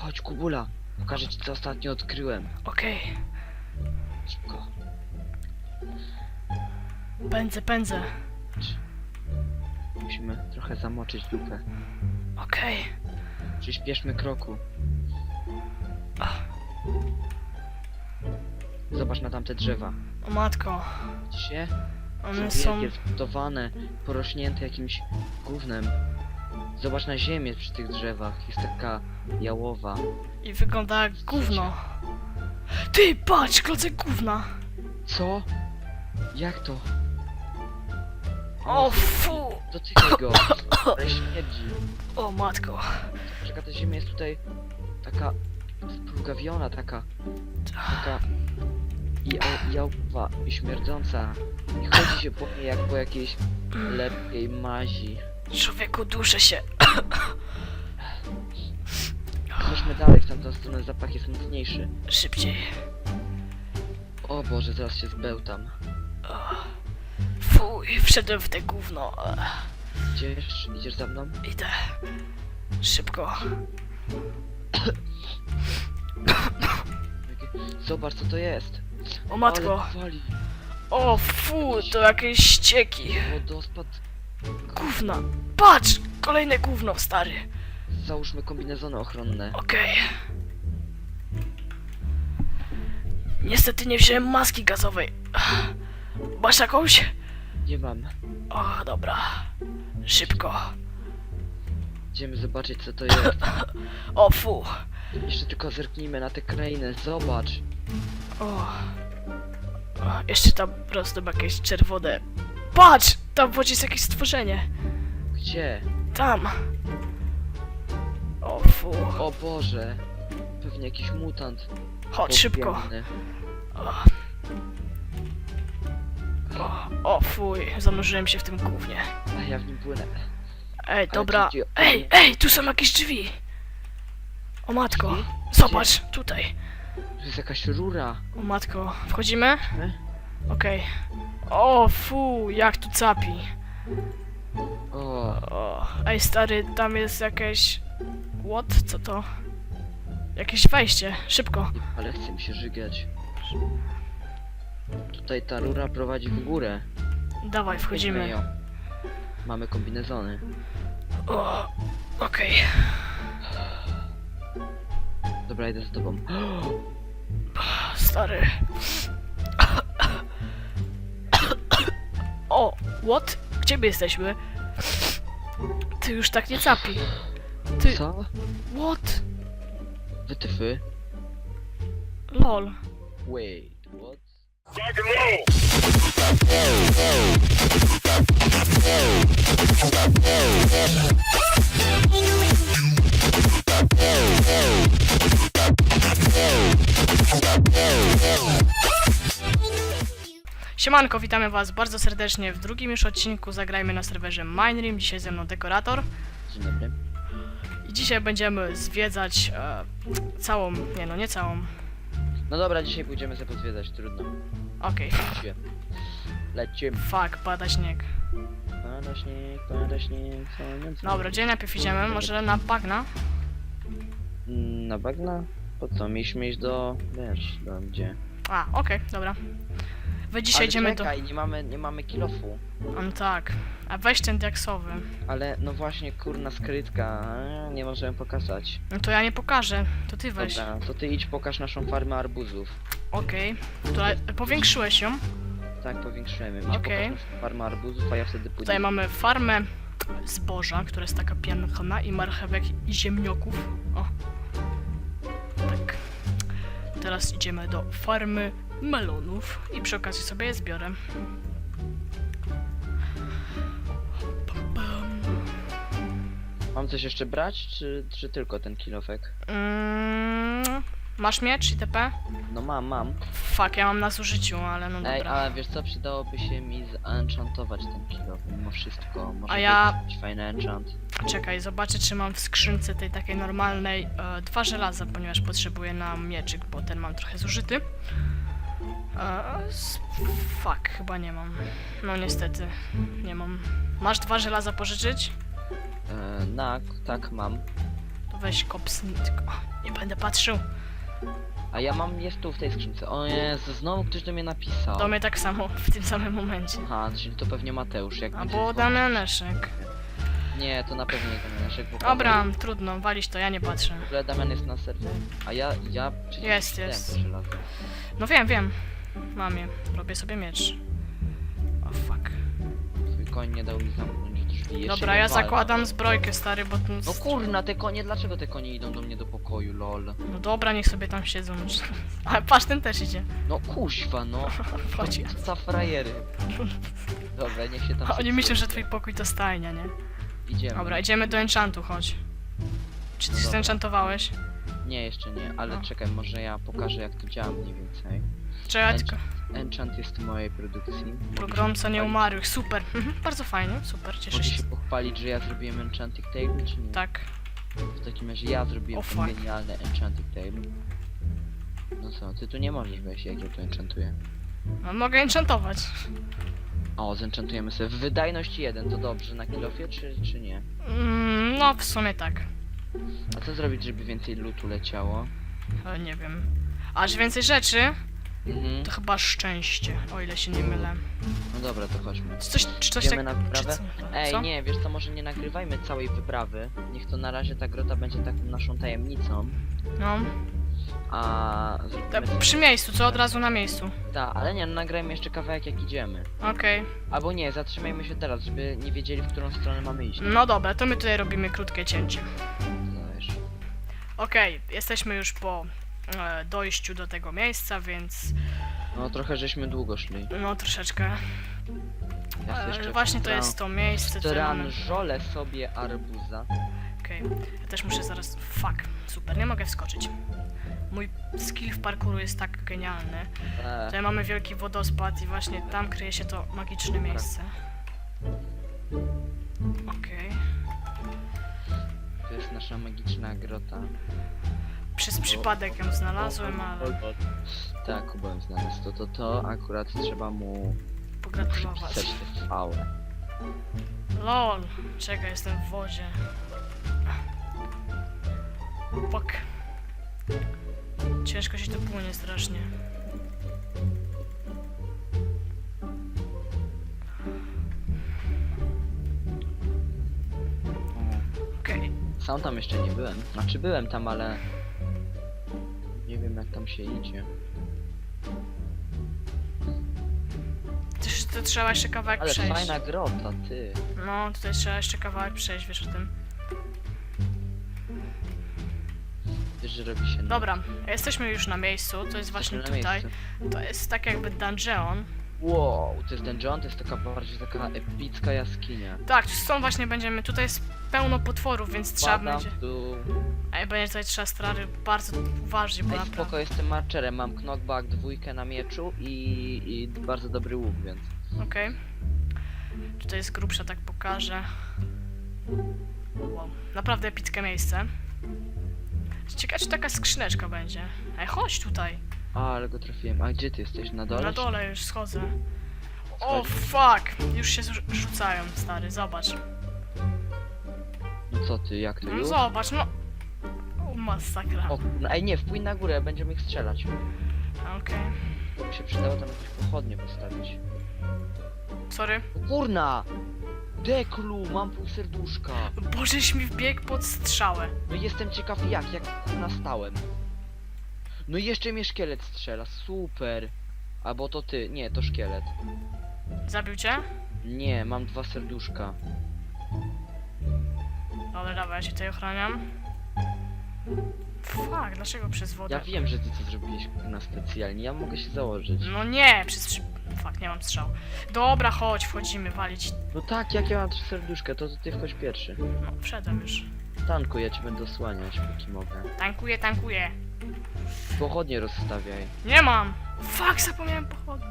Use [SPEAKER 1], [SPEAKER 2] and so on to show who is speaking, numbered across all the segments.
[SPEAKER 1] Chodź, Kubula. Pokażę ci, co ostatnio odkryłem.
[SPEAKER 2] Okej,
[SPEAKER 1] Szybko.
[SPEAKER 2] pędzę, pędzę.
[SPEAKER 1] Musimy trochę zamoczyć dupę.
[SPEAKER 2] Okej.
[SPEAKER 1] Przyspieszmy kroku. Zobacz na tamte drzewa.
[SPEAKER 2] O matko,
[SPEAKER 1] Widzisz je?
[SPEAKER 2] one
[SPEAKER 1] są
[SPEAKER 2] są...
[SPEAKER 1] wielkie, porośnięte jakimś gównem. Zobacz na ziemię przy tych drzewach. Jest taka jałowa.
[SPEAKER 2] i wygląda jak gówno. Ty, patrz, klocek gówna.
[SPEAKER 1] Co? Jak to?
[SPEAKER 2] O fu!
[SPEAKER 1] Dotykaj go! Ale śmierdzi.
[SPEAKER 2] O matko.
[SPEAKER 1] Czeka, ta ziemia jest tutaj taka splugawiona, taka, taka ja- jałowa i śmierdząca. I chodzi się po niej jak po jakiejś lepkiej mazi.
[SPEAKER 2] Człowieku, duszę się.
[SPEAKER 1] Chodźmy dalej, w tamtą stronę zapach jest mocniejszy.
[SPEAKER 2] Szybciej.
[SPEAKER 1] O Boże, zaraz się zbełtam.
[SPEAKER 2] Fuj, wszedłem w te gówno.
[SPEAKER 1] Idziesz? Idziesz za mną?
[SPEAKER 2] Idę. Szybko.
[SPEAKER 1] Zobacz co to jest.
[SPEAKER 2] O matko.
[SPEAKER 1] Ale wali.
[SPEAKER 2] O fu, to jakieś ścieki.
[SPEAKER 1] Wodospad.
[SPEAKER 2] Gówna. Patrz, kolejne gówno, stary.
[SPEAKER 1] Załóżmy kombinezony ochronne.
[SPEAKER 2] Okej. Niestety nie wziąłem maski gazowej. Masz jakąś?
[SPEAKER 1] Nie mam.
[SPEAKER 2] O, dobra. Szybko.
[SPEAKER 1] Idziemy zobaczyć co to jest.
[SPEAKER 2] O, fu.
[SPEAKER 1] Jeszcze tylko zerknijmy na tę krainę. Zobacz.
[SPEAKER 2] O. o jeszcze tam ma jakieś czerwone. Patrz! Tam w wodzie jest jakieś stworzenie.
[SPEAKER 1] Gdzie?
[SPEAKER 2] Tam. O, fu.
[SPEAKER 1] O Boże. Pewnie jakiś mutant.
[SPEAKER 2] Chodź szybko. O. O, o fuj, zanurzyłem się w tym gównie.
[SPEAKER 1] A ja w nim płynę.
[SPEAKER 2] Ej, dobra.
[SPEAKER 1] gdzie-
[SPEAKER 2] Ej, ej, tu są jakieś drzwi. O matko,
[SPEAKER 1] Drzwi?
[SPEAKER 2] zobacz, tutaj.
[SPEAKER 1] To jest jakaś rura.
[SPEAKER 2] O matko, wchodzimy?
[SPEAKER 1] My?
[SPEAKER 2] Okej. O, fu, jak tu capi.
[SPEAKER 1] O,
[SPEAKER 2] O, ej stary, tam jest jakieś... What? Co to? Jakieś wejście, szybko.
[SPEAKER 1] ale chce mi się żygać. Tutaj ta rura prowadzi w górę.
[SPEAKER 2] Dawaj,
[SPEAKER 1] Weźmy
[SPEAKER 2] wchodzimy.
[SPEAKER 1] ją. Mamy kombinezony.
[SPEAKER 2] O, okej.
[SPEAKER 1] Dobra, idę z tobą.
[SPEAKER 2] Stary. O, what? Gdzie my jesteśmy? Ty już tak nie capi. Ty,
[SPEAKER 1] Co?
[SPEAKER 2] what?
[SPEAKER 1] Wytyfy?
[SPEAKER 2] Lol.
[SPEAKER 1] Wait, what?
[SPEAKER 2] Siemanko, witamy was bardzo serdecznie w drugim już odcinku Zagrajmy na serwerze Minerim. Dzisiaj ze mną Dekorator.
[SPEAKER 1] Dzień dobry.
[SPEAKER 2] I dzisiaj będziemy zwiedzać e, całą, nie no, nie całą.
[SPEAKER 1] No dobra, dzisiaj pójdziemy sobie pozwiedzać, trudno.
[SPEAKER 2] Okej,
[SPEAKER 1] Lecimy. Lecimy.
[SPEAKER 2] fuck, pada śnieg.
[SPEAKER 1] Pada śnieg, pada śnieg, słońce.
[SPEAKER 2] Dobra, gdzie najpierw idziemy? Może na bagna?
[SPEAKER 1] Mm, Na bagna? Po co? Mieliśmy iść do... wiesz, do gdzie?
[SPEAKER 2] A, okej, dobra. Wy dzisiaj
[SPEAKER 1] Ale
[SPEAKER 2] idziemy do...
[SPEAKER 1] czekaj, nie mamy, nie mamy kilofu.
[SPEAKER 2] No tak. A weź ten diaksowy.
[SPEAKER 1] Ale no właśnie, kurna skrytka, nie możemy pokazać.
[SPEAKER 2] No to ja nie pokażę, to ty weź.
[SPEAKER 1] Dobra, to ty idź pokaż naszą farmę arbuzów.
[SPEAKER 2] Okej. To powiększyłeś ją.
[SPEAKER 1] Tak, powiększymy. Idź
[SPEAKER 2] Okej.
[SPEAKER 1] pokaż naszą farmę arbuzów, a ja wtedy pójdę.
[SPEAKER 2] Tutaj mamy farmę zboża, która jest taka piękna i marchewek i ziemnioków. O. Teraz idziemy do farmy melonów i przy okazji sobie je zbiorę.
[SPEAKER 1] Mam coś jeszcze brać, czy, czy tylko ten kilofek?
[SPEAKER 2] Mm, masz miecz itp?
[SPEAKER 1] No mam, mam.
[SPEAKER 2] Fuck, ja mam na zużyciu, ale no
[SPEAKER 1] Ej,
[SPEAKER 2] dobra.
[SPEAKER 1] ale wiesz co, przydałoby się mi zenchantować ten kilof, mimo wszystko. Może
[SPEAKER 2] A ja-
[SPEAKER 1] być jakiś fajny enchant.
[SPEAKER 2] Czekaj, zobaczę czy mam w skrzynce tej takiej normalnej e, dwa żelaza, ponieważ potrzebuję na mieczyk, bo ten mam trochę zużyty. E, s- fuck, chyba nie mam. No niestety, nie mam. Masz dwa żelaza pożyczyć?
[SPEAKER 1] E, tak, tak, mam.
[SPEAKER 2] To weź tylko nie będę patrzył.
[SPEAKER 1] A ja mam, jest tu w tej skrzynce. O Jezu, znowu ktoś do mnie napisał.
[SPEAKER 2] Do mnie tak samo w tym samym momencie.
[SPEAKER 1] Aha, czyli to pewnie Mateusz, jak będzie
[SPEAKER 2] Albo. Damianeszek.
[SPEAKER 1] Nie, to na pewno nie Damianeszek, bo
[SPEAKER 2] Dobra, trudno, walić to, ja nie patrzę.
[SPEAKER 1] W ogóle Damian jest na serwie. A ja, ja przecież
[SPEAKER 2] Jest, jest.
[SPEAKER 1] żelazo.
[SPEAKER 2] No wiem, wiem. Mam je. Robię sobie miecz. O fuck.
[SPEAKER 1] Twój koń nie dał mi zamknąć
[SPEAKER 2] Dobra,
[SPEAKER 1] nie
[SPEAKER 2] ja zakładam zbrojkę, stary, bo... ten-
[SPEAKER 1] No kurna, te konie, dlaczego te konie idą do mnie do pokoju, lol?
[SPEAKER 2] No dobra, niech sobie tam siedzą. Ale patrz, ten też idzie.
[SPEAKER 1] No kuźwa, no.
[SPEAKER 2] Chodź.
[SPEAKER 1] Co za frajery. Dobra, niech się tam...
[SPEAKER 2] Oni
[SPEAKER 1] seksują.
[SPEAKER 2] myślą, że twój pokój to stajnia, nie?
[SPEAKER 1] Idziemy.
[SPEAKER 2] Dobra, idziemy do enchantu, chodź. Czy ty się
[SPEAKER 1] Dobra.
[SPEAKER 2] zenchantowałeś?
[SPEAKER 1] Nie, jeszcze nie, ale
[SPEAKER 2] No.
[SPEAKER 1] czekaj, może ja pokażę jak to działa mniej więcej.
[SPEAKER 2] Czekaj,
[SPEAKER 1] Ench-
[SPEAKER 2] tylko
[SPEAKER 1] Enchant jest w mojej produkcji.
[SPEAKER 2] pogromca nieumarłych. Super. Mhm, Bardzo fajnie, super, cieszę
[SPEAKER 1] Mogę
[SPEAKER 2] się.
[SPEAKER 1] się pochwalić, że ja zrobiłem Enchanting Table, czy nie?
[SPEAKER 2] Tak.
[SPEAKER 1] W takim razie ja zrobiłem
[SPEAKER 2] O,
[SPEAKER 1] ten
[SPEAKER 2] fuck.
[SPEAKER 1] genialny Enchanting Table. No co, ty tu nie możesz wejść, jak ja to enchantuję.
[SPEAKER 2] No, mogę enchantować.
[SPEAKER 1] O, zenchantujemy sobie. W wydajność 1, to dobrze na kilofie, czy, czy nie?
[SPEAKER 2] Mm, no, w sumie tak.
[SPEAKER 1] A co zrobić, żeby więcej lootu leciało?
[SPEAKER 2] Ale nie wiem. Aż więcej rzeczy,
[SPEAKER 1] Mhm.
[SPEAKER 2] to chyba szczęście, o ile się nie mylę.
[SPEAKER 1] No dobra, to chodźmy.
[SPEAKER 2] Czy Coś, czy coś
[SPEAKER 1] Idziemy
[SPEAKER 2] tak...
[SPEAKER 1] na
[SPEAKER 2] Czy
[SPEAKER 1] wyprawę?
[SPEAKER 2] co?
[SPEAKER 1] Ej,
[SPEAKER 2] co?
[SPEAKER 1] nie, wiesz co, może nie nagrywajmy całej wyprawy. Niech to na razie ta grota będzie taką naszą tajemnicą.
[SPEAKER 2] No.
[SPEAKER 1] A
[SPEAKER 2] Ta,
[SPEAKER 1] zrobimy...
[SPEAKER 2] przy miejscu, co od razu na miejscu.
[SPEAKER 1] Ta, ale nie, no nagrajmy jeszcze kawałek jak idziemy.
[SPEAKER 2] Okej.
[SPEAKER 1] Albo nie, zatrzymajmy się teraz, żeby nie wiedzieli w którą stronę mamy iść.
[SPEAKER 2] No dobra, to my tutaj robimy krótkie cięcie.
[SPEAKER 1] No wiesz.
[SPEAKER 2] Okej, jesteśmy już po e, dojściu do tego miejsca, więc
[SPEAKER 1] No trochę żeśmy długo szli.
[SPEAKER 2] no troszeczkę.
[SPEAKER 1] Ja
[SPEAKER 2] E,
[SPEAKER 1] jeszcze
[SPEAKER 2] właśnie to jest to miejsce, co mamy.
[SPEAKER 1] Stranżole sobie arbuza.
[SPEAKER 2] Okej, ja też muszę zaraz... Fuck, super, nie mogę wskoczyć. Mój skill w parkouru jest tak genialny.
[SPEAKER 1] E,
[SPEAKER 2] Tutaj mamy wielki wodospad i właśnie tam kryje się to magiczne miejsce. Okej.
[SPEAKER 1] to jest nasza magiczna grota.
[SPEAKER 2] Przez przypadek ją znalazłem, ale
[SPEAKER 1] Tak, Kuba znalazł to, to, to. Akurat trzeba mu
[SPEAKER 2] pogratulować.
[SPEAKER 1] przypisać te fałę.
[SPEAKER 2] LOL! Czekaj, jestem w wodzie. Fuck. Ciężko się tu płynie strasznie. Okej.
[SPEAKER 1] Sam tam jeszcze nie byłem. Znaczy byłem tam, ale... Nie wiem jak tam się idzie.
[SPEAKER 2] Też To trzeba jeszcze kawałek
[SPEAKER 1] Ale
[SPEAKER 2] przejść.
[SPEAKER 1] fajna grota, ty.
[SPEAKER 2] No, tutaj trzeba jeszcze kawałek przejść, wiesz o tym.
[SPEAKER 1] Że robi się...
[SPEAKER 2] Dobra, jesteśmy już na miejscu, to jest właśnie
[SPEAKER 1] Jesteśmy na
[SPEAKER 2] tutaj. To jest tak jakby dungeon.
[SPEAKER 1] Wow, to jest dungeon, to jest taka bardziej taka epicka jaskinia.
[SPEAKER 2] Tak, stąd właśnie będziemy, tutaj jest pełno potworów, więc trzeba
[SPEAKER 1] Padam
[SPEAKER 2] będzie...
[SPEAKER 1] w dół.
[SPEAKER 2] Ej, będzie tutaj trzeba strary bardzo uważnie, bo
[SPEAKER 1] Ej,
[SPEAKER 2] naprawdę...
[SPEAKER 1] spoko, jestem marcherem, mam knockback dwójkę na mieczu i, i bardzo dobry łuk, więc...
[SPEAKER 2] Okej. Tutaj jest grubsza, tak pokażę. Wow, naprawdę epickie miejsce. Ciekawe, czy taka skrzyneczka będzie. Ej, chodź tutaj.
[SPEAKER 1] A, ale go trafiłem. A gdzie ty jesteś? Na dole?
[SPEAKER 2] Na dole już schodzę. O, fuck! Już się zrzu- rzucają, stary, zobacz.
[SPEAKER 1] No co ty, jak to
[SPEAKER 2] No
[SPEAKER 1] już?
[SPEAKER 2] zobacz, no. O, masakra.
[SPEAKER 1] O, no, ej nie, wpłyń na górę, będziemy ich strzelać. By się przydało tam jakieś pochodnie postawić.
[SPEAKER 2] Sorry.
[SPEAKER 1] O kurna! Deklu, mam pół serduszka.
[SPEAKER 2] Bożeś mi wbiegł pod strzałę.
[SPEAKER 1] No jestem ciekaw jak, jak kurna stałem. No i jeszcze mnie szkielet strzela, super. Albo to ty, nie, to szkielet.
[SPEAKER 2] Zabił cię?
[SPEAKER 1] Nie, mam dwa serduszka.
[SPEAKER 2] Dobra, dawaj, ja się tutaj ochraniam. Fuck, dlaczego przez wodę?
[SPEAKER 1] Ja wiem, że ty to zrobiłeś na specjalnie, ja mogę się założyć.
[SPEAKER 2] No nie, przez. Nie mam strzał. Dobra, chodź, wchodzimy, walić.
[SPEAKER 1] No tak, jak ja mam trzy serduszka, to, ty wchodź pierwszy.
[SPEAKER 2] No, wszedłem już.
[SPEAKER 1] Tanku, ja cię będę osłaniać, póki mogę.
[SPEAKER 2] Tankuję, tankuję.
[SPEAKER 1] Pochodnie rozstawiaj.
[SPEAKER 2] Nie mam! Fuck, zapomniałem pochodu.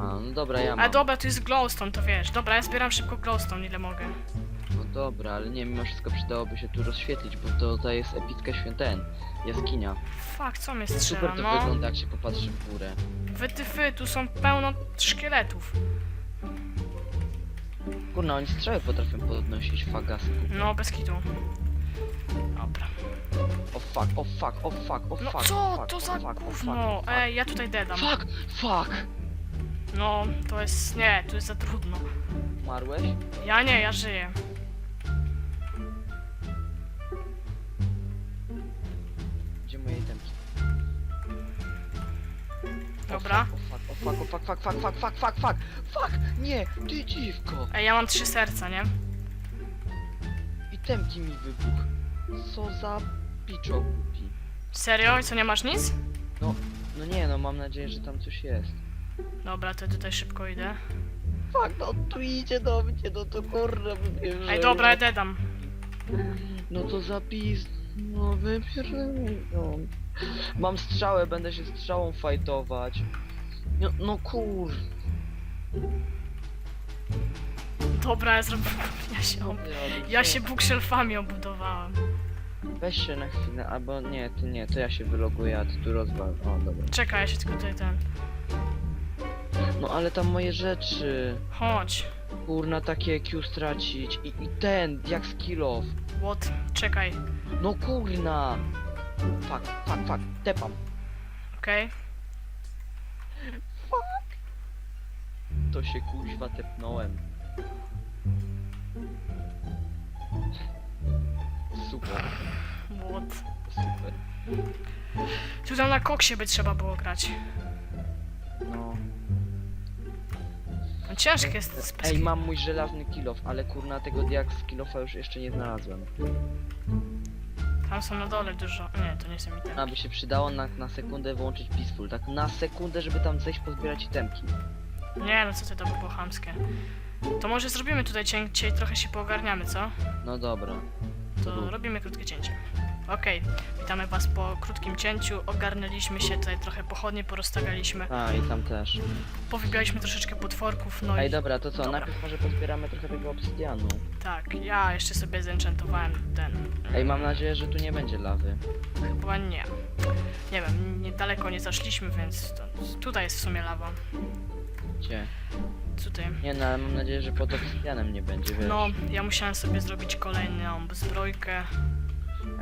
[SPEAKER 1] A, no dobra, ja mam.
[SPEAKER 2] dobra, tu jest glowstone, to wiesz. Dobra, ja zbieram szybko glowstone, ile mogę.
[SPEAKER 1] No dobra, ale nie, mimo wszystko przydałoby się tu rozświetlić, bo to, to jest epicka świątyń, jaskinia.
[SPEAKER 2] Fuck, co mnie
[SPEAKER 1] Super
[SPEAKER 2] strzela,
[SPEAKER 1] to
[SPEAKER 2] no.
[SPEAKER 1] wygląda, jak się popatrzy w górę.
[SPEAKER 2] Wytyfy, tu są pełno szkieletów.
[SPEAKER 1] Kurna, oni strzały potrafią podnosić fagasy.
[SPEAKER 2] No, bez kitu.
[SPEAKER 1] fuck, oh fuck, oh fuck, oh
[SPEAKER 2] No
[SPEAKER 1] fuck,
[SPEAKER 2] co
[SPEAKER 1] fuck,
[SPEAKER 2] to za
[SPEAKER 1] fuck, oh
[SPEAKER 2] gówno?
[SPEAKER 1] fuck.
[SPEAKER 2] Ej, ja tutaj dedam.
[SPEAKER 1] Fuck, fuck!
[SPEAKER 2] No, to jest... nie, to jest za trudno.
[SPEAKER 1] Umarłeś?
[SPEAKER 2] Ja nie, ja żyję.
[SPEAKER 1] Moje itemki?
[SPEAKER 2] Dobra.
[SPEAKER 1] Oh fuck, oh fuck, oh fuck, fuck, fuck, fuck, fuck, fuck, fuck! Nie, ty dziwko!
[SPEAKER 2] Ej, ja mam trzy serca, nie?
[SPEAKER 1] Itemki mi wybuch. Co za piczo głupi.
[SPEAKER 2] Serio? I co, nie masz nic?
[SPEAKER 1] No nie, no mam nadzieję, że tam coś jest.
[SPEAKER 2] Dobra, to tutaj szybko idę.
[SPEAKER 1] Fuck, no tu idzie do mnie, no to wypierze.
[SPEAKER 2] Ej, dobra, ja dedam.
[SPEAKER 1] No to zapis. No wypierdolę. Mam strzałę, będę się strzałą fajtować. No, no kur...
[SPEAKER 2] Dobra, ja zrobiłem... Ja się, ob... ja się bookshelfami obudowałem.
[SPEAKER 1] Weź się na chwilę, albo nie, ty nie, to ja się wyloguję, a ty tu rozwal. O, dobra.
[SPEAKER 2] Czekaj, ja się tylko tutaj ten...
[SPEAKER 1] No ale tam moje rzeczy.
[SPEAKER 2] Chodź.
[SPEAKER 1] Kurna, takie Q stracić. I, i ten, jak skill off.
[SPEAKER 2] What? Czekaj.
[SPEAKER 1] No kurna! Fuck, fuck, fuck, tepam.
[SPEAKER 2] Okej.
[SPEAKER 1] To się kuźwa tepnąłem. Super,
[SPEAKER 2] What?
[SPEAKER 1] super.
[SPEAKER 2] Tu tam na koksie by trzeba było grać.
[SPEAKER 1] No
[SPEAKER 2] ciężkie jest z
[SPEAKER 1] Ej, mam mój żelazny kilof, ale kurna tego diak z kilofa już jeszcze nie znalazłem.
[SPEAKER 2] Tam są na dole dużo... Nie, to nie są itemy.
[SPEAKER 1] Aby się przydało na, na sekundę włączyć peaceful, tak na sekundę, żeby tam zejść pozbierać itemki.
[SPEAKER 2] Nie, no co ty, to by było chamskie. To może zrobimy tutaj cię, dzisiaj trochę się poogarniamy, co?
[SPEAKER 1] No dobra.
[SPEAKER 2] To robimy krótkie cięcie. Okej, witamy was po krótkim cięciu. Ogarnęliśmy się, tutaj trochę pochodnie porozstawialiśmy.
[SPEAKER 1] A i tam też.
[SPEAKER 2] Powybialiśmy troszeczkę potworków, no
[SPEAKER 1] Ej
[SPEAKER 2] i
[SPEAKER 1] dobra, to co?
[SPEAKER 2] Dobra.
[SPEAKER 1] Najpierw może pozbieramy trochę tego obsydianu.
[SPEAKER 2] tak, ja jeszcze sobie zenchantowałem ten.
[SPEAKER 1] Ej, mam nadzieję, że tu nie będzie lawy.
[SPEAKER 2] Chyba nie. Nie wiem, niedaleko nie zaszliśmy, więc to, tutaj jest w sumie lawa.
[SPEAKER 1] Gdzie?
[SPEAKER 2] Tutaj.
[SPEAKER 1] Nie no, ale mam nadzieję, że pod obsydianem nie będzie, wiesz.
[SPEAKER 2] No, ja musiałem sobie zrobić kolejną zbrojkę.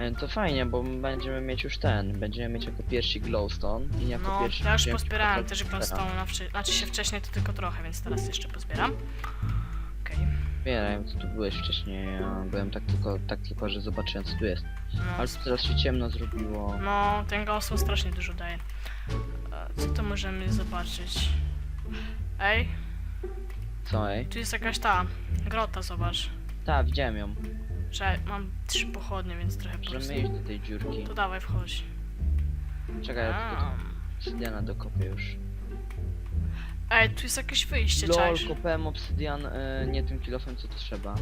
[SPEAKER 1] Ej, to fajnie, bo będziemy mieć już ten. Będziemy mieć jako pierwsi glowstone i jako
[SPEAKER 2] No,
[SPEAKER 1] pierwsi...
[SPEAKER 2] ja już
[SPEAKER 1] będziemy
[SPEAKER 2] pozbierałem też
[SPEAKER 1] Glowstone'a.
[SPEAKER 2] glowstone, wczy- znaczy się wcześniej to tylko trochę, więc teraz jeszcze pozbieram. Okej,
[SPEAKER 1] Zbieraj, to tu byłeś wcześniej, ja byłem tak tylko, tak tylko, że zobaczyłem co tu jest.
[SPEAKER 2] no,
[SPEAKER 1] Ale tu teraz się ciemno zrobiło.
[SPEAKER 2] no, ten glowstone strasznie dużo daje. E, Co to możemy zobaczyć? Ej,
[SPEAKER 1] Co, ej?
[SPEAKER 2] tu jest jakaś ta grota, zobacz.
[SPEAKER 1] Tak, widziałem ją.
[SPEAKER 2] Że mam trzy pochodnie, więc trochę po prostu...
[SPEAKER 1] Do tej dziurki.
[SPEAKER 2] To dawaj, wchodź.
[SPEAKER 1] Czekaj, ja tylko obsydiana dokopię już.
[SPEAKER 2] Ej, tu jest jakieś wyjście,
[SPEAKER 1] LOL,
[SPEAKER 2] czaisz?
[SPEAKER 1] kopałem obsydian e, nie tym kilofem co trzeba.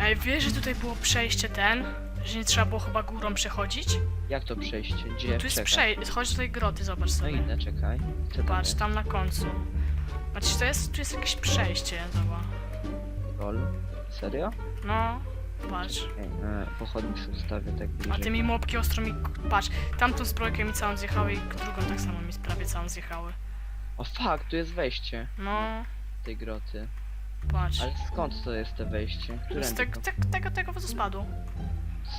[SPEAKER 2] Ej, wiesz, że tutaj było przejście ten? Że nie trzeba było chyba górą przechodzić?
[SPEAKER 1] Jak to przejście? Gdzie?
[SPEAKER 2] Tu jest przejście, chodź do tej groty, zobacz
[SPEAKER 1] No
[SPEAKER 2] sobie.
[SPEAKER 1] idę, czekaj. Co tam
[SPEAKER 2] Patrz, tam na końcu. Znaczy, to jest, tu jest jakieś przejście, zobacz.
[SPEAKER 1] LOL. Serio?
[SPEAKER 2] No, patrz.
[SPEAKER 1] E, pochodnik sobie tak bliżej.
[SPEAKER 2] A ty mi mopki ostro mi... Patrz, tamtą zbrojkę mi całą zjechały i drugą tak samo mi prawie całą zjechały.
[SPEAKER 1] O fuck, tu jest wejście
[SPEAKER 2] No,
[SPEAKER 1] tej groty.
[SPEAKER 2] patrz.
[SPEAKER 1] Ale skąd to jest te wejście?
[SPEAKER 2] Z tego,
[SPEAKER 1] to?
[SPEAKER 2] te, tego, tego wodospadu.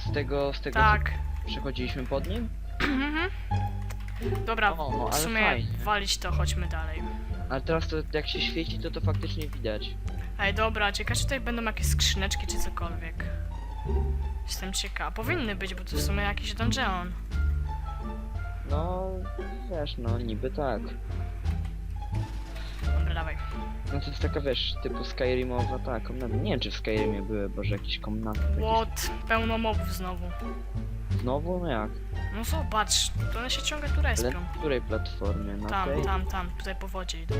[SPEAKER 1] Z tego, z tego
[SPEAKER 2] Tak.
[SPEAKER 1] co przechodziliśmy pod nim?
[SPEAKER 2] Mhm. Dobra,
[SPEAKER 1] O, no,
[SPEAKER 2] w
[SPEAKER 1] ale
[SPEAKER 2] sumie
[SPEAKER 1] fajnie.
[SPEAKER 2] walić to, chodźmy dalej.
[SPEAKER 1] Ale teraz to jak się świeci, to to faktycznie widać.
[SPEAKER 2] Ej, dobra, ciekawe czy tutaj będą jakieś skrzyneczki czy cokolwiek. Jestem ciekawa. Powinny być, bo to w sumie jakiś dungeon.
[SPEAKER 1] No, wiesz, no niby tak.
[SPEAKER 2] Dobra, dawaj.
[SPEAKER 1] No to jest taka, wiesz, typu Skyrimowa, tak, komnaty. Nie wiem, czy w Skyrimie były, boże, jakieś komnaty.
[SPEAKER 2] What? Pełno mobów znowu.
[SPEAKER 1] Znowu? No jak?
[SPEAKER 2] No zobacz, to one się ciągle tu
[SPEAKER 1] Ale
[SPEAKER 2] respią.
[SPEAKER 1] na której platformie? Na
[SPEAKER 2] Tam,
[SPEAKER 1] tej?
[SPEAKER 2] tam, tam, tutaj po wodzie idą.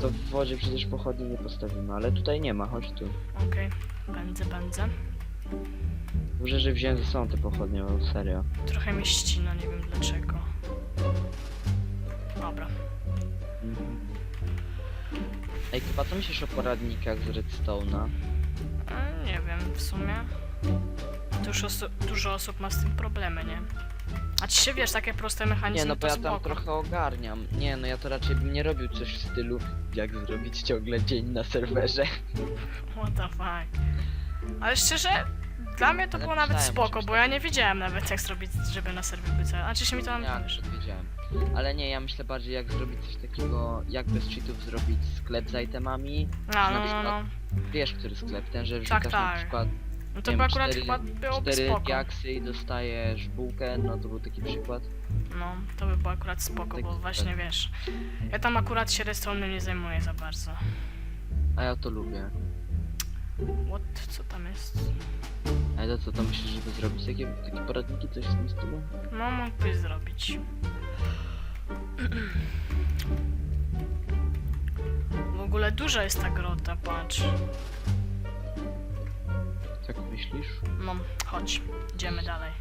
[SPEAKER 1] To w wodzie przecież pochodni nie postawimy, ale tutaj nie ma, chodź tu.
[SPEAKER 2] Okej, pędzę, pędzę.
[SPEAKER 1] Dobrze, że wziąłem ze sobą te pochodnie, bo serio.
[SPEAKER 2] Trochę mi ścina, nie wiem dlaczego. Dobra.
[SPEAKER 1] Mhm. Ej, chyba co myślisz o poradnikach z Redstone'a?
[SPEAKER 2] E, nie wiem, w sumie. Dużo, oso- dużo osób ma z tym problemy, nie? A ci się wiesz, takie proste mechanizmy
[SPEAKER 1] Nie, no bo
[SPEAKER 2] to
[SPEAKER 1] ja tam
[SPEAKER 2] spoko.
[SPEAKER 1] trochę ogarniam. Nie, no ja to raczej bym nie robił coś w stylu jak zrobić ciągle dzień na serwerze.
[SPEAKER 2] What the fuck. Ale szczerze, Dla mnie to było nawet
[SPEAKER 1] Napisałem
[SPEAKER 2] spoko, bo ja nie wiedziałem nawet jak zrobić, żeby na serwie być. Znaczy się mi to tam...
[SPEAKER 1] Ja już wiedziałem. Ale nie, ja myślę bardziej jak zrobić coś takiego, jak bez cheatów zrobić sklep z itemami.
[SPEAKER 2] No, no,
[SPEAKER 1] przykład
[SPEAKER 2] no.
[SPEAKER 1] Wiesz, który sklep? Ten, że
[SPEAKER 2] Tak,
[SPEAKER 1] wrzucasz na
[SPEAKER 2] tak.
[SPEAKER 1] przykład
[SPEAKER 2] No to by
[SPEAKER 1] wiem,
[SPEAKER 2] akurat
[SPEAKER 1] cztery-
[SPEAKER 2] chyba byłoby
[SPEAKER 1] cztery
[SPEAKER 2] spoko.
[SPEAKER 1] diaksy i dostajesz bułkę, no to był taki przykład.
[SPEAKER 2] No, to by było akurat spoko,
[SPEAKER 1] Taki
[SPEAKER 2] bo właśnie
[SPEAKER 1] sklep.
[SPEAKER 2] wiesz. Ja tam akurat się restorantem nie zajmuję za bardzo.
[SPEAKER 1] A ja to lubię.
[SPEAKER 2] What? Co tam jest?
[SPEAKER 1] A to co, to myślisz, żeby zrobić takie, takie poradniki, coś w tym stylu?
[SPEAKER 2] No, mógłbyś zrobić. W ogóle duża jest ta grota, patrz.
[SPEAKER 1] Tak myślisz?
[SPEAKER 2] No, chodź, idziemy dalej.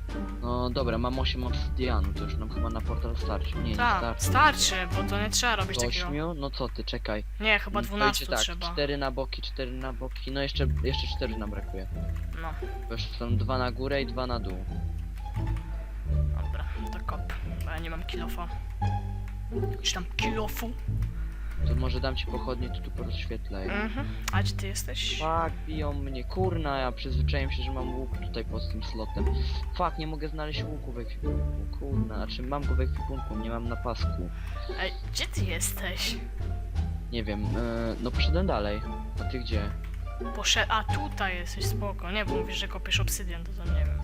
[SPEAKER 1] No dobra, mam 8 obsydianu, to już nam chyba na portal starczy. Nie, nie
[SPEAKER 2] Tak,
[SPEAKER 1] starczy.
[SPEAKER 2] starczy, bo to nie trzeba robić
[SPEAKER 1] Do
[SPEAKER 2] takiego.
[SPEAKER 1] 8? No co ty, czekaj.
[SPEAKER 2] Nie, chyba
[SPEAKER 1] To
[SPEAKER 2] 12
[SPEAKER 1] idzie tak,
[SPEAKER 2] trzeba.
[SPEAKER 1] 4 na boki, 4 na boki, no jeszcze, jeszcze 4 nam brakuje.
[SPEAKER 2] No,
[SPEAKER 1] Bo jeszcze są 2 na górę i 2 na dół.
[SPEAKER 2] dobra, to kop, bo ja nie mam kilofa. Czy tam kilofu?
[SPEAKER 1] To może dam ci pochodnie, to tu porozświetlaj.
[SPEAKER 2] Mhm. A gdzie ty jesteś?
[SPEAKER 1] Fuck, biją mnie, kurna, ja przyzwyczaiłem się, że mam łuk tutaj pod tym slotem. Fuck, nie mogę znaleźć łuku w ekwipunku, kurna, znaczy mam go w ekwipunku, nie mam na pasku.
[SPEAKER 2] Ej, gdzie ty jesteś?
[SPEAKER 1] Nie wiem, yy, no poszedłem dalej. A ty gdzie?
[SPEAKER 2] Poszedł. A tutaj jesteś spoko. Nie, bo mówisz, że kopiesz obsydian, to tam nie wiem.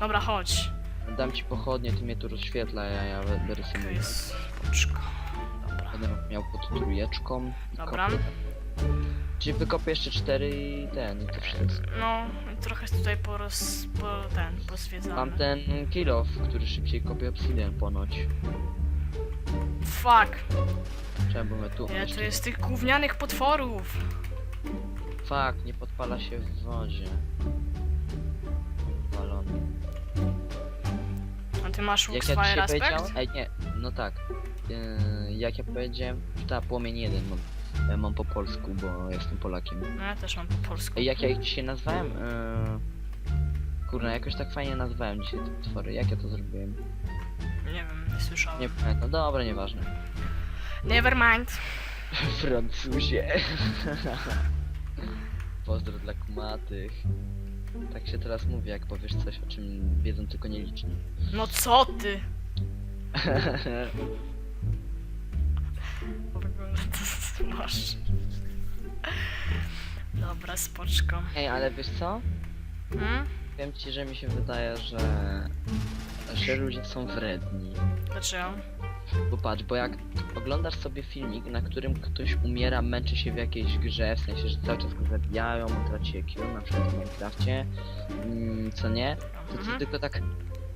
[SPEAKER 2] Dobra, chodź.
[SPEAKER 1] Dam ci pochodnie, ty mnie tu rozświetla, ja, ja będę
[SPEAKER 2] To
[SPEAKER 1] sobie...
[SPEAKER 2] jest spoczko.
[SPEAKER 1] Będę miał pod trójeczką. i
[SPEAKER 2] Dobra.
[SPEAKER 1] kopię. Czyli wykopię jeszcze cztery i ten, i to wszystko.
[SPEAKER 2] No, trochę tutaj poroz... po ten.
[SPEAKER 1] Mam ten kill off, który szybciej kopie obsidian ponoć.
[SPEAKER 2] Fuck!
[SPEAKER 1] Trzeba by tu...
[SPEAKER 2] Ile
[SPEAKER 1] jeszcze-
[SPEAKER 2] to jest tych gównianych potworów?
[SPEAKER 1] Fuck, nie podpala się w wodzie. Walony.
[SPEAKER 2] A ty masz
[SPEAKER 1] Jak
[SPEAKER 2] łuk
[SPEAKER 1] ja
[SPEAKER 2] Fire
[SPEAKER 1] dzisiaj
[SPEAKER 2] Aspect?
[SPEAKER 1] powiedziałem? Ej, nie, no tak. Yy, jak ja powiedziałem, ta płomień jeden mam. Ja mam po polsku, bo jestem Polakiem.
[SPEAKER 2] No ja też mam po polsku.
[SPEAKER 1] Ej, jak ja ich dzisiaj nazwałem? Yy... Kurna, jakoś tak fajnie nazwałem dzisiaj te potwory. Jak ja to zrobiłem?
[SPEAKER 2] Nie wiem, nie słyszałem.
[SPEAKER 1] Nie pamiętam. Dobra, nieważne.
[SPEAKER 2] Never mind.
[SPEAKER 1] Francuzie. Pozdro dla kumatych. Tak się teraz mówi, jak powiesz coś, o czym wiedzą tylko nieliczni.
[SPEAKER 2] No co ty? Masz. Dobra, spoczko.
[SPEAKER 1] Ej, ale wiesz co?
[SPEAKER 2] Hmm?
[SPEAKER 1] Powiem ci, że mi się wydaje, że... że ludzie są wredni.
[SPEAKER 2] Dlaczego?
[SPEAKER 1] Bo patrz, bo jak oglądasz sobie filmik, na którym ktoś umiera, męczy się w jakiejś grze, w sensie, że cały czas go zabijają, traci EQ, na przykład w Minecrafcie, mm, co nie? To ty
[SPEAKER 2] Mhm.
[SPEAKER 1] tylko tak,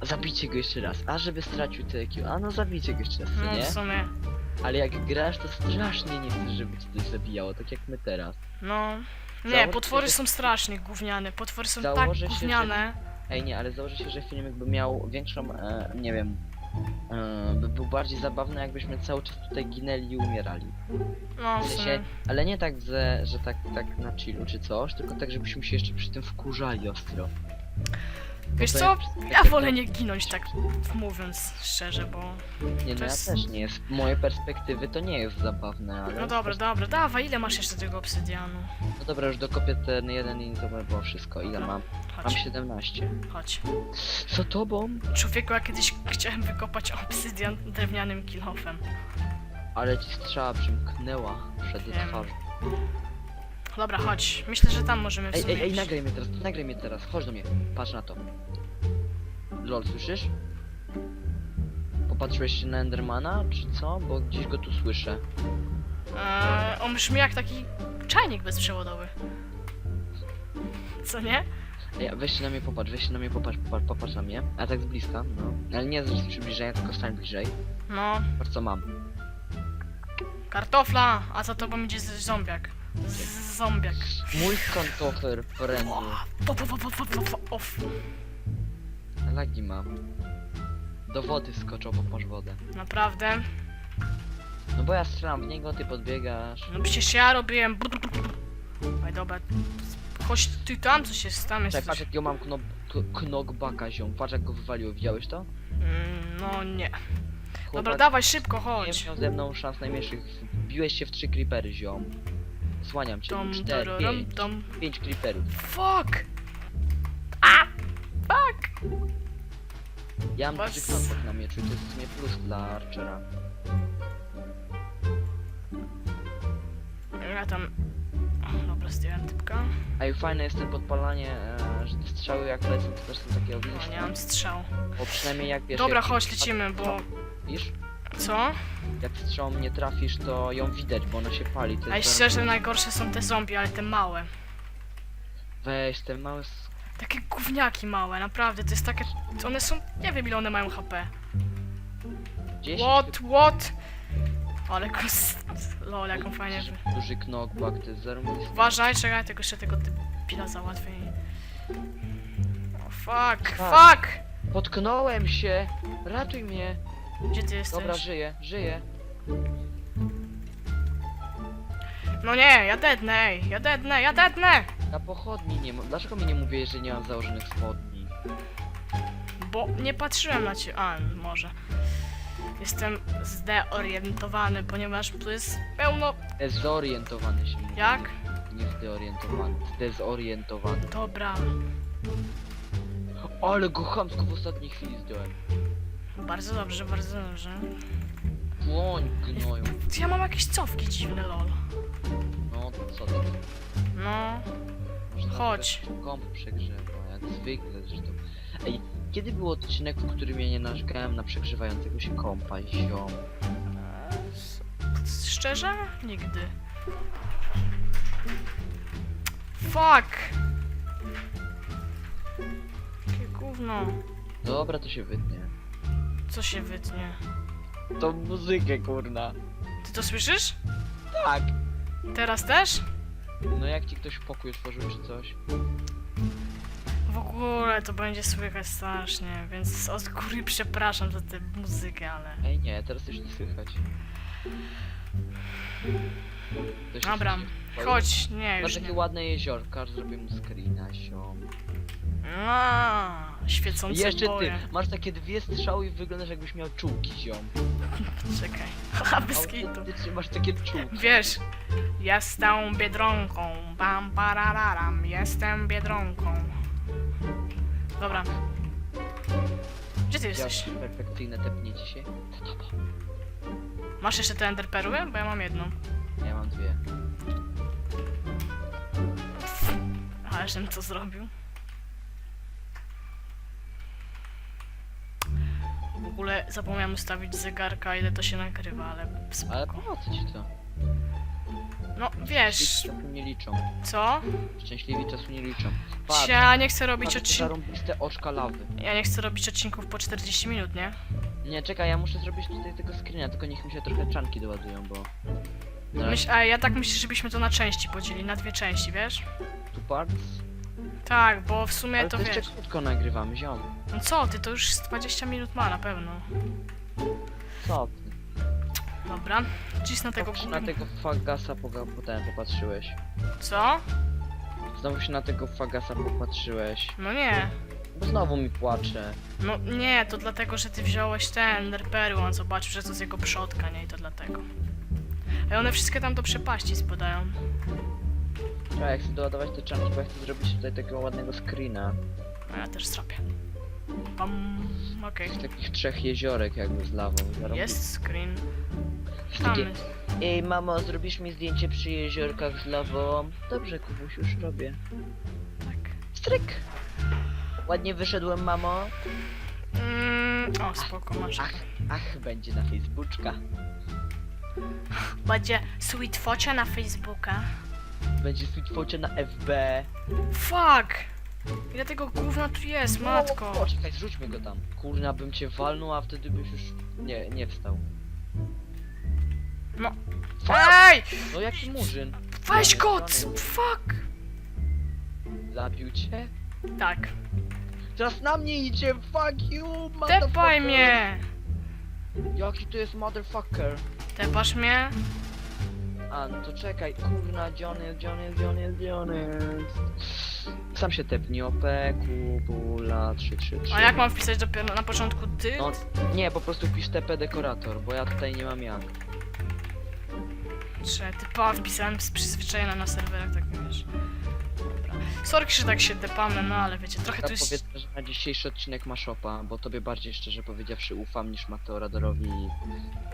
[SPEAKER 1] zabijcie go jeszcze raz, a żeby stracił te EQ, a no zabijcie go jeszcze raz, co
[SPEAKER 2] No
[SPEAKER 1] nie?
[SPEAKER 2] w sumie.
[SPEAKER 1] Ale jak grasz, to strasznie nie chcesz, żeby cię coś zabijało, tak jak my teraz.
[SPEAKER 2] No. Nie,
[SPEAKER 1] Założę
[SPEAKER 2] potwory
[SPEAKER 1] się, że-
[SPEAKER 2] są strasznie gówniane. Potwory są
[SPEAKER 1] Założę
[SPEAKER 2] tak
[SPEAKER 1] się, że-
[SPEAKER 2] gówniane.
[SPEAKER 1] Ej, nie, ale założę się, że filmik by miał większą, e, nie wiem, e, by był bardziej zabawny, jakbyśmy cały czas tutaj ginęli i umierali.
[SPEAKER 2] No
[SPEAKER 1] W
[SPEAKER 2] w
[SPEAKER 1] sensie, ale nie tak, że, że tak, tak na chillu czy coś, tylko tak, żebyśmy się jeszcze przy tym wkurzali ostro.
[SPEAKER 2] Wiesz
[SPEAKER 1] to
[SPEAKER 2] co? Ja wolę nie ginąć tak mówiąc szczerze, bo...
[SPEAKER 1] Nie, no ja
[SPEAKER 2] jest-
[SPEAKER 1] też nie jest. Z mojej perspektywy to nie jest zabawne, ale...
[SPEAKER 2] No dobra, dobra, dawaj, ile masz jeszcze tego obsydianu?
[SPEAKER 1] No dobra, już dokopię ten jeden i to by było wszystko. Ile mam? Mam
[SPEAKER 2] Chodź,
[SPEAKER 1] 17.
[SPEAKER 2] chodź.
[SPEAKER 1] Co tobą?
[SPEAKER 2] Człowieku, ja kiedyś chciałem wykopać obsydian drewnianym kilofem.
[SPEAKER 1] Ale ci strzała przymknęła przed
[SPEAKER 2] Wiem.
[SPEAKER 1] twarzą.
[SPEAKER 2] Dobra, chodź. Myślę, że tam możemy w
[SPEAKER 1] Ej,
[SPEAKER 2] sumie
[SPEAKER 1] ej, ej,
[SPEAKER 2] iść.
[SPEAKER 1] nagraj mnie teraz, nagraj mnie teraz, chodź do mnie, patrz na to. Lol, słyszysz? Popatrzyłeś się na Endermana, czy co? Bo gdzieś go tu słyszę.
[SPEAKER 2] Eee, on brzmi jak taki czajnik bezprzewodowy. Co nie?
[SPEAKER 1] Ej, weź się na mnie popatrz, weź się na mnie popatrz, popatrz, popatrz na mnie. A tak z bliska, no. Ale nie z przybliżenia, tylko stań bliżej.
[SPEAKER 2] No,
[SPEAKER 1] Patrz co mam.
[SPEAKER 2] kartofla, a za tobą idzie z- zombiak. Z zombiak.
[SPEAKER 1] Mój kantofer, friendu.
[SPEAKER 2] Po, po, po, po, po, po, po, off.
[SPEAKER 1] Lagi mam. Do wody skoczą, bo masz wodę.
[SPEAKER 2] Naprawdę?
[SPEAKER 1] No bo ja strzelam w niego, ty podbiegasz.
[SPEAKER 2] No przecież ja robiłem... Oj, dobra. Chodź ty tam, coś jest, tam jest
[SPEAKER 1] Czekaj,
[SPEAKER 2] coś.
[SPEAKER 1] patrz jakiego mam knop, k- knockbacka ziom. Patrz jak go wywaliło, widziałeś to?
[SPEAKER 2] Mm, no nie. Dobra,
[SPEAKER 1] Chłopak
[SPEAKER 2] dawaj szybko,
[SPEAKER 1] Nie
[SPEAKER 2] chodź.
[SPEAKER 1] miał ze mną szans najmniejszych. Biłeś się w trzy creepery, ziom. Słaniam cię.
[SPEAKER 2] Tom,
[SPEAKER 1] Cztery,
[SPEAKER 2] tararam,
[SPEAKER 1] pięć.
[SPEAKER 2] tom.
[SPEAKER 1] Pięć creeperów.
[SPEAKER 2] Fuck! A!
[SPEAKER 1] Ja mam
[SPEAKER 2] Was-
[SPEAKER 1] duży na mieczu i to jest w sumie plus dla Archera.
[SPEAKER 2] Ja tam... O, dobra, zdjąłem typka.
[SPEAKER 1] A i fajne jest to podpalanie, e, że te strzały jak lecą to też są takie
[SPEAKER 2] O, nie mam strzał.
[SPEAKER 1] Bo przynajmniej jak wiesz...
[SPEAKER 2] Dobra,
[SPEAKER 1] jak
[SPEAKER 2] chodź, lecimy, bo...
[SPEAKER 1] Wiesz,
[SPEAKER 2] Co?
[SPEAKER 1] jak strzałą nie trafisz, to ją widać, bo ona się pali. To
[SPEAKER 2] A i
[SPEAKER 1] jest
[SPEAKER 2] szczerze, najgorsze są te zombie, ale te małe.
[SPEAKER 1] Weź te małe... s-
[SPEAKER 2] Takie gówniaki małe, naprawdę, to jest takie... One są... Nie wiem ile one mają HP.
[SPEAKER 1] 10
[SPEAKER 2] What, what? Ale kus... Lol, jaką fajnie...
[SPEAKER 1] duży,
[SPEAKER 2] wy-
[SPEAKER 1] duży knockback, to jest zarąbiste.
[SPEAKER 2] Uważaj, czekaj, tylko jeszcze tego pila załatwię i... O, Fuck.
[SPEAKER 1] fuck! Potknąłem się! Ratuj mnie!
[SPEAKER 2] Gdzie ty jesteś?
[SPEAKER 1] Dobra, żyję, żyję.
[SPEAKER 2] No nie, ja dednę, ej, ja dednę, ja dednę!
[SPEAKER 1] Na pochodni nie. Dlaczego mi nie mówiłeś, że nie mam założonych spodni?
[SPEAKER 2] Bo nie patrzyłem na ciebie. A, może. Jestem zdeorientowany, ponieważ tu jest pełno...
[SPEAKER 1] Zdezorientowany się mówi.
[SPEAKER 2] Jak?
[SPEAKER 1] Nie zdezorientowany. Zdezorientowany.
[SPEAKER 2] Dobra.
[SPEAKER 1] Ale go chamsko w ostatniej chwili zdjąłem.
[SPEAKER 2] Bardzo dobrze, bardzo dobrze.
[SPEAKER 1] Płoń gnoją.
[SPEAKER 2] Ja mam jakieś cofki dziwne, lol.
[SPEAKER 1] No to co to?
[SPEAKER 2] No,
[SPEAKER 1] Można
[SPEAKER 2] Chodź.
[SPEAKER 1] nawet Komp przegrzewa, jak zwykle zresztą. Ej, kiedy był odcinek, w którym ja nie narzekałem na przegrzewającego się kompa i ziom?
[SPEAKER 2] szczerze? Nigdy. Fuck! Jakie gówno.
[SPEAKER 1] Dobra, to się wytnie.
[SPEAKER 2] Co się wytnie?
[SPEAKER 1] To muzykę, kurna.
[SPEAKER 2] Ty to słyszysz?
[SPEAKER 1] Tak.
[SPEAKER 2] Teraz też?
[SPEAKER 1] No jak ci ktoś pokój otworzył czy coś?
[SPEAKER 2] W ogóle to będzie słychać strasznie, więc od góry przepraszam za tę muzykę, ale...
[SPEAKER 1] Ej nie, teraz już nie słychać. To się
[SPEAKER 2] Dobra,
[SPEAKER 1] słyszy.
[SPEAKER 2] chodź, nie,
[SPEAKER 1] Masz
[SPEAKER 2] już
[SPEAKER 1] takie
[SPEAKER 2] nie.
[SPEAKER 1] ładne jeziorka, zrobię mu screena, ziom.
[SPEAKER 2] A, świecące
[SPEAKER 1] Jeszcze
[SPEAKER 2] boje.
[SPEAKER 1] ty, masz takie dwie strzały i wyglądasz jakbyś miał czułki, ziom.
[SPEAKER 2] Czekaj. Haha, bez kitu.
[SPEAKER 1] Autentycznie masz takie czułki.
[SPEAKER 2] Wiesz, jestem biedronką, bam parararam, jestem biedronką. Dobra. Gdzie ty jesteś?
[SPEAKER 1] Jak perfekcyjne tepniecie się? Za tobą.
[SPEAKER 2] Masz jeszcze te enderperły? Bo ja mam jedną.
[SPEAKER 1] Ja mam dwie.
[SPEAKER 2] Ale żem co zrobił. Ogóle zapomniałem ustawić zegarka, ile to się nagrywa, ale spoko.
[SPEAKER 1] Ale po co ci to?
[SPEAKER 2] No
[SPEAKER 1] Szczęśliwi
[SPEAKER 2] wiesz,
[SPEAKER 1] czasu nie liczą.
[SPEAKER 2] co?
[SPEAKER 1] Szczęśliwi czasu nie liczą. Patrz,
[SPEAKER 2] Ja nie chcę robić odcinków.
[SPEAKER 1] zarąbiste oczka lawy.
[SPEAKER 2] Ja nie chcę robić odcinków po 40 minut, nie?
[SPEAKER 1] Nie, czekaj, ja muszę zrobić tutaj tego screena, tylko niech mi się trochę czanki doładują, bo...
[SPEAKER 2] Myśl, a ja tak myślę, żebyśmy to na części podzielili, na dwie części, wiesz?
[SPEAKER 1] two parts?
[SPEAKER 2] Tak, bo w sumie
[SPEAKER 1] Ale
[SPEAKER 2] to
[SPEAKER 1] to jeszcze
[SPEAKER 2] wiesz.
[SPEAKER 1] krótko nagrywamy, ziom.
[SPEAKER 2] No co ty, to już z 20 minut ma na pewno.
[SPEAKER 1] Co ty?
[SPEAKER 2] Dobra, cisnę tego
[SPEAKER 1] Znowu się
[SPEAKER 2] górę.
[SPEAKER 1] na tego fagasa poga- potem popatrzyłeś.
[SPEAKER 2] Co?
[SPEAKER 1] Znowu się na tego fagasa popatrzyłeś.
[SPEAKER 2] No nie.
[SPEAKER 1] Bo znowu mi płacze.
[SPEAKER 2] No nie, to dlatego, że ty wziąłeś ten Enderperły, on zobaczył, że to z jego przodka, nie? I to dlatego. A one wszystkie tam do przepaści spadają.
[SPEAKER 1] Czekaj, ja chcę doładować te czanki, bo ja chcę zrobić tutaj takiego ładnego screena.
[SPEAKER 2] No ja też zrobię. Bam, okej.
[SPEAKER 1] Z takich trzech jeziorek jakby z lawą. Zarobię-
[SPEAKER 2] Jest screen. Mamy.
[SPEAKER 1] Ej mamo, zrobisz mi zdjęcie przy jeziorkach z lawą? Dobrze, Kubuś, już robię.
[SPEAKER 2] Tak.
[SPEAKER 1] Stryk! Ładnie wyszedłem, mamo.
[SPEAKER 2] Mm, o, spoko, masz.
[SPEAKER 1] Ach, ach, będzie na Facebooka.
[SPEAKER 2] Będzie sweet focia na Facebooka.
[SPEAKER 1] Będzie switfocie na FB.
[SPEAKER 2] Fuck! Ile tego gówna tu jest, matko?
[SPEAKER 1] O, czekaj, zrzućmy go tam. Kurna, bym cię walnął, a wtedy byś już nie, nie wstał.
[SPEAKER 2] No. Ej!
[SPEAKER 1] No jaki murzyn.
[SPEAKER 2] Weź go! c- Fuck!
[SPEAKER 1] Zabił cię?
[SPEAKER 2] Tak.
[SPEAKER 1] Teraz na mnie idzie, fuck you,
[SPEAKER 2] Tepaj
[SPEAKER 1] motherfucker.
[SPEAKER 2] mnie!
[SPEAKER 1] Jaki to jest motherfucker?
[SPEAKER 2] Tepasz mnie?
[SPEAKER 1] A, no to czekaj, kurna, jest, gdzie on jest? Sam się tepnij, OP, Kubula, 333.
[SPEAKER 2] A jak mam wpisać dopiero na początku ty?
[SPEAKER 1] No, nie, po prostu pisz TP dekorator, bo ja tutaj nie mam jak.
[SPEAKER 2] Czy typa wpisałem z przyzwyczajenia na serwerach, tak wiesz. Dobra. Sorki, że tak się depamy, no ale wiecie, trochę
[SPEAKER 1] Ja
[SPEAKER 2] to jest...
[SPEAKER 1] powiedzmy, że na dzisiejszy odcinek ma szopa, bo tobie bardziej szczerze powiedziawszy ufam niż Mateoradorowi i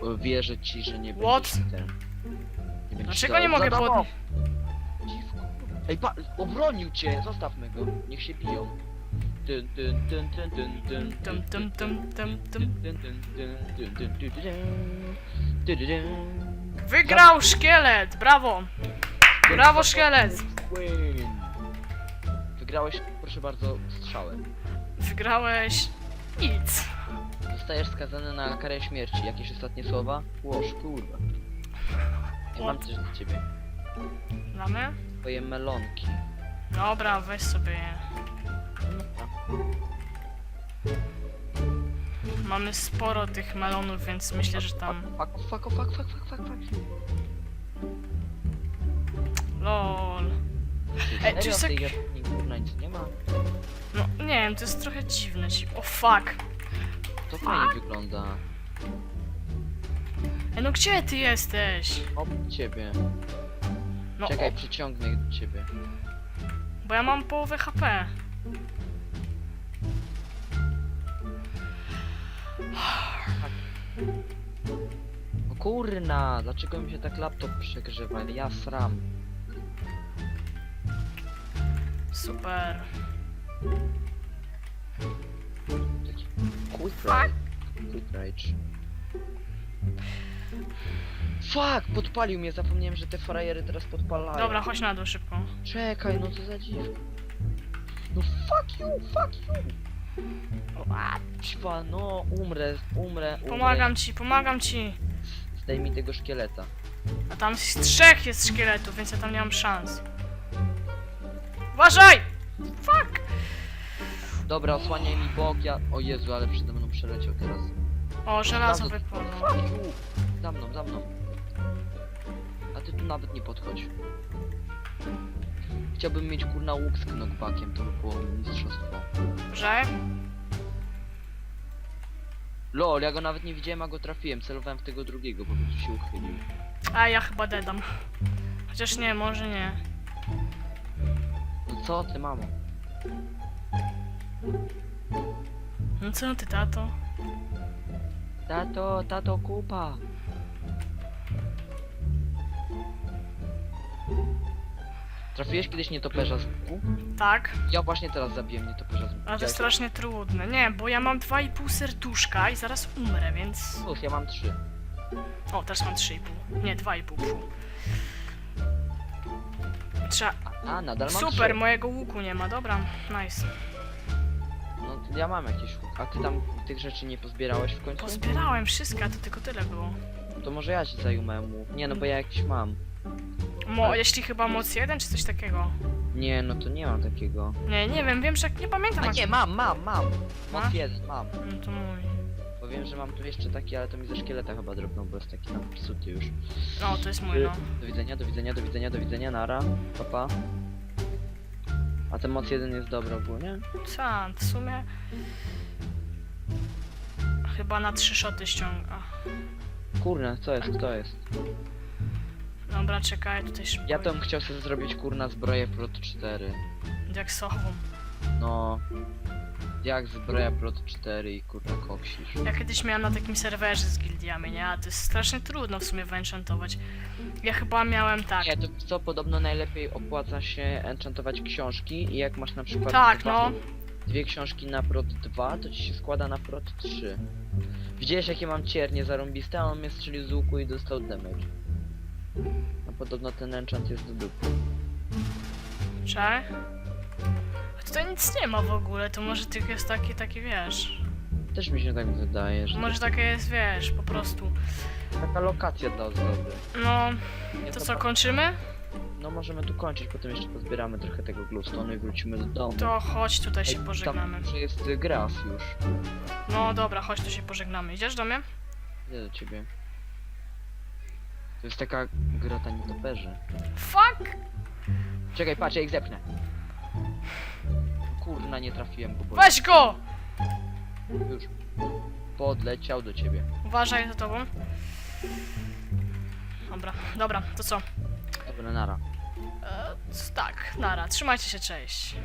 [SPEAKER 1] e, wierzę ci, że nie
[SPEAKER 2] What?
[SPEAKER 1] będziesz ten...
[SPEAKER 2] Dlaczego nie mogę pod...
[SPEAKER 1] Ej, pa, obronił cię! Zostawmy go, niech się biją. Dyn, dyn, dyn, dyn, dyn, dyn,
[SPEAKER 2] Tum, tum, tum, tum, tum.
[SPEAKER 1] dyn, dyn, dyn, dyn, dyn, dyn, dyn, dyn, dyn, dyn, dyn.
[SPEAKER 2] Wygrał szkielet! Brawo! Brawo, szkielet!
[SPEAKER 1] Win. Wygrałeś, proszę bardzo, strzałem.
[SPEAKER 2] Wygrałeś... Nic.
[SPEAKER 1] Zostajesz skazany na karę śmierci. Jakieś ostatnie słowa? Łoż, kurwa. Ja mam coś dla ciebie.
[SPEAKER 2] Mamy?
[SPEAKER 1] Twoje melonki.
[SPEAKER 2] Dobra, weź sobie je. Mamy sporo tych melonów, więc myślę, że tam...
[SPEAKER 1] Fuck, fuck, fuck, fuck, fuck, fuck, fuck.
[SPEAKER 2] LOL. Ej,
[SPEAKER 1] serio
[SPEAKER 2] jest
[SPEAKER 1] nic nie ma?
[SPEAKER 2] No, nie wiem, to jest trochę dziwne. ci- O fuck!
[SPEAKER 1] To fajnie wygląda.
[SPEAKER 2] Ej, no gdzie ty jesteś?
[SPEAKER 1] Obok ciebie.
[SPEAKER 2] No,
[SPEAKER 1] Czekaj,
[SPEAKER 2] o,
[SPEAKER 1] przyciągnę do ciebie.
[SPEAKER 2] bo ja mam połowę HP.
[SPEAKER 1] O kurna, dlaczego mi się tak laptop przegrzewa? Ja sram.
[SPEAKER 2] Super.
[SPEAKER 1] Taki quick rage. Quick rage. Fuck, podpalił mnie, zapomniałem, że te frajery teraz podpalają.
[SPEAKER 2] Dobra, chodź na dół szybko.
[SPEAKER 1] Czekaj, no co za dziwko. No fuck you, fuck you. Ćwa, no umrę, umrę, umrę.
[SPEAKER 2] Pomagam ci, pomagam ci.
[SPEAKER 1] Zdejmij tego szkieleta.
[SPEAKER 2] A tam z trzech jest szkieletów, więc ja tam nie mam szans. Uważaj! Fuck!
[SPEAKER 1] Dobra, osłaniaj mi bok, ja... O Jezu, ale przede mną przeleciał teraz.
[SPEAKER 2] O, żelazo wypadło.
[SPEAKER 1] Fuck you! Za mną, za mną. A ty tu nawet nie podchodź. Chciałbym mieć kurna łuk z knockbackiem, to by było mistrzostwo.
[SPEAKER 2] Że?
[SPEAKER 1] Lol, ja go nawet nie widziałem, a go trafiłem. Celowałem w tego drugiego, po prostu się uchylił.
[SPEAKER 2] A ja chyba dedam. Chociaż nie, może nie.
[SPEAKER 1] No co ty, mamo?
[SPEAKER 2] No co ty, tato?
[SPEAKER 1] Tato, tato, kupa! Trafiłeś kiedyś nietoperza z łuku?
[SPEAKER 2] Tak?
[SPEAKER 1] Ja właśnie teraz zabiłem nietoperza z łuku.
[SPEAKER 2] Ale to jest strasznie trudne. Nie, bo ja mam 2,5 serduszka i zaraz umrę, więc...
[SPEAKER 1] Plus, ja mam trzy.
[SPEAKER 2] O, teraz mam 3,5. Nie, 2,5. fu. Trzeba...
[SPEAKER 1] A, a nadal mam
[SPEAKER 2] Super,
[SPEAKER 1] trzy.
[SPEAKER 2] mojego łuku nie ma, dobra. Nice.
[SPEAKER 1] No ja mam jakieś łuk. A ty tam tych rzeczy nie pozbierałeś w końcu?
[SPEAKER 2] Pozbierałem wszystko, a to tylko tyle było.
[SPEAKER 1] To może ja ci zajmę łuk. Nie no, bo ja jakiś mam.
[SPEAKER 2] Mo, jeśli chyba moc 1 czy coś takiego.
[SPEAKER 1] Nie, no to nie mam takiego.
[SPEAKER 2] Nie, nie wiem, wiem, że nie pamiętam.
[SPEAKER 1] A
[SPEAKER 2] jak-
[SPEAKER 1] nie, mam, mam, mam.
[SPEAKER 2] Masz?
[SPEAKER 1] Moc jeden, mam.
[SPEAKER 2] No to mój.
[SPEAKER 1] Bo wiem, że mam tu jeszcze taki, ale to mi ze szkieleta chyba drobną, bo jest taki tam psuty już.
[SPEAKER 2] No, to jest mój, no.
[SPEAKER 1] Do widzenia, do widzenia, do widzenia, do widzenia, nara, papa. A ten moc jeden jest dobry ogólnie?
[SPEAKER 2] Co, w sumie... Chyba na trzy szoty ściąga.
[SPEAKER 1] Kurna, co jest, co jest?
[SPEAKER 2] Dobra, czekaj, tutaj szybko.
[SPEAKER 1] Ja bym chciał sobie zrobić kurna zbroję Prot 4.
[SPEAKER 2] Jak sochą.
[SPEAKER 1] No... Jak zbroja Prot 4 i kurna koksisz.
[SPEAKER 2] Ja kiedyś miałem na takim serwerze z gildiami, nie? A to jest strasznie trudno w sumie wyenchantować. Ja chyba miałem tak.
[SPEAKER 1] Nie, to co, podobno najlepiej opłaca się enchantować książki i jak masz na przykład
[SPEAKER 2] Tak,
[SPEAKER 1] dwa,
[SPEAKER 2] no.
[SPEAKER 1] dwie książki na prot 2, to ci się składa na prot 3. Widziałeś jakie mam ciernie zarąbiste, a on mnie strzelił z łuku i dostał damage. A podobno ten enchant jest do dupy.
[SPEAKER 2] Czekaj. A tutaj nic nie ma w ogóle, to może tylko jest taki, taki wiesz.
[SPEAKER 1] Też mi się tak wydaje, że
[SPEAKER 2] Może takie jest, wiesz, po prostu.
[SPEAKER 1] taka lokacja dla ozdoby.
[SPEAKER 2] No,
[SPEAKER 1] to
[SPEAKER 2] co,
[SPEAKER 1] tak-
[SPEAKER 2] kończymy?
[SPEAKER 1] No możemy tu kończyć, potem jeszcze pozbieramy trochę tego glowstone'u i wrócimy do domu.
[SPEAKER 2] To chodź tutaj się
[SPEAKER 1] Ej,
[SPEAKER 2] pożegnamy.
[SPEAKER 1] Tam że jest y, gras już.
[SPEAKER 2] No dobra, chodź tu się pożegnamy. Idziesz do mnie?
[SPEAKER 1] Idę do ciebie. To jest taka grota nietoperzy.
[SPEAKER 2] Fuck!
[SPEAKER 1] Czekaj, patrz, ja ich zepnę. Kurna, nie trafiłem go, bo
[SPEAKER 2] Weź go!
[SPEAKER 1] już podleciał do ciebie.
[SPEAKER 2] Uważaj za tobą. Dobra, dobra, to co?
[SPEAKER 1] Dobra, nara.
[SPEAKER 2] E, tak, nara, trzymajcie się, cześć.